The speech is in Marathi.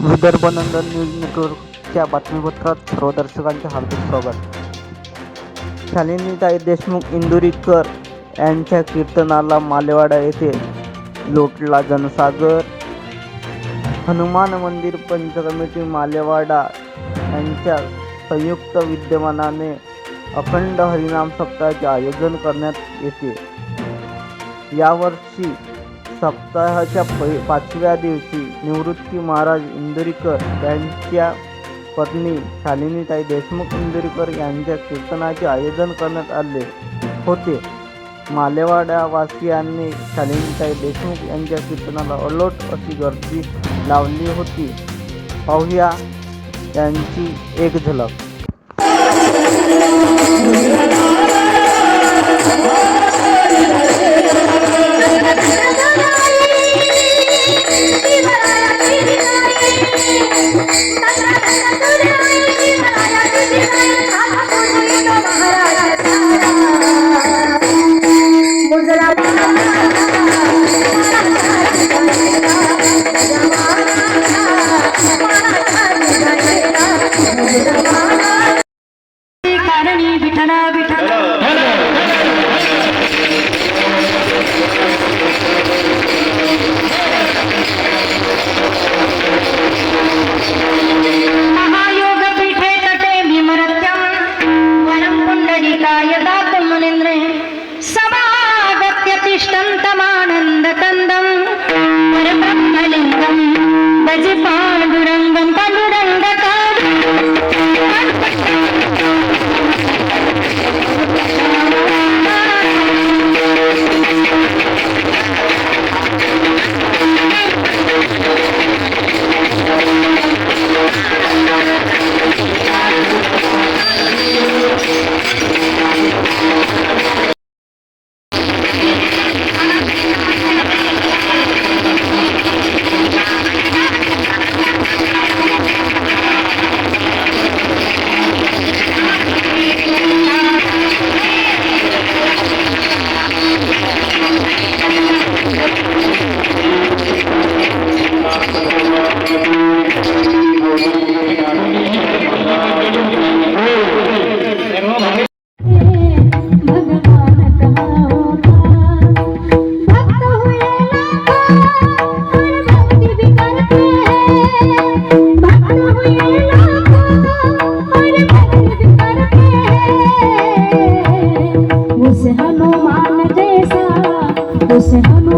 विदर्भ नंदन न्यूज नेटवर्कच्या बातमीपत्रात सर्व दर्शकांचे हार्दिक स्वागत. शालिनीताई देशमुख इंदुरीकर यांच्या कीर्तनाला मालेवाडा येथे लोटला जनसागर. हनुमान मंदिर पंचकमिटी मालेवाडा यांच्या संयुक्त विद्यमानाने अखंड हरिनाम सप्ताहाचे आयोजन करण्यात येते. यावर्षी सप्ताहाच्या पै पाचव्या दिवशी निवृत्ती महाराज इंदुरीकर यांच्या पत्नी शालिनीताई देशमुख इंदुरीकर यांच्या कीर्तनाचे आयोजन करण्यात आले होते. मालेवाडावासियांनी शालिनीताई देशमुख यांच्या कीर्तनाला अलोट अशी गर्दी लावली होती. पाहूया यांची एक झलक. ലിംഗമാനന്ദ കന്ദം പരബ്രഹ്മലിംഗം ഭജപാ ఉపశమము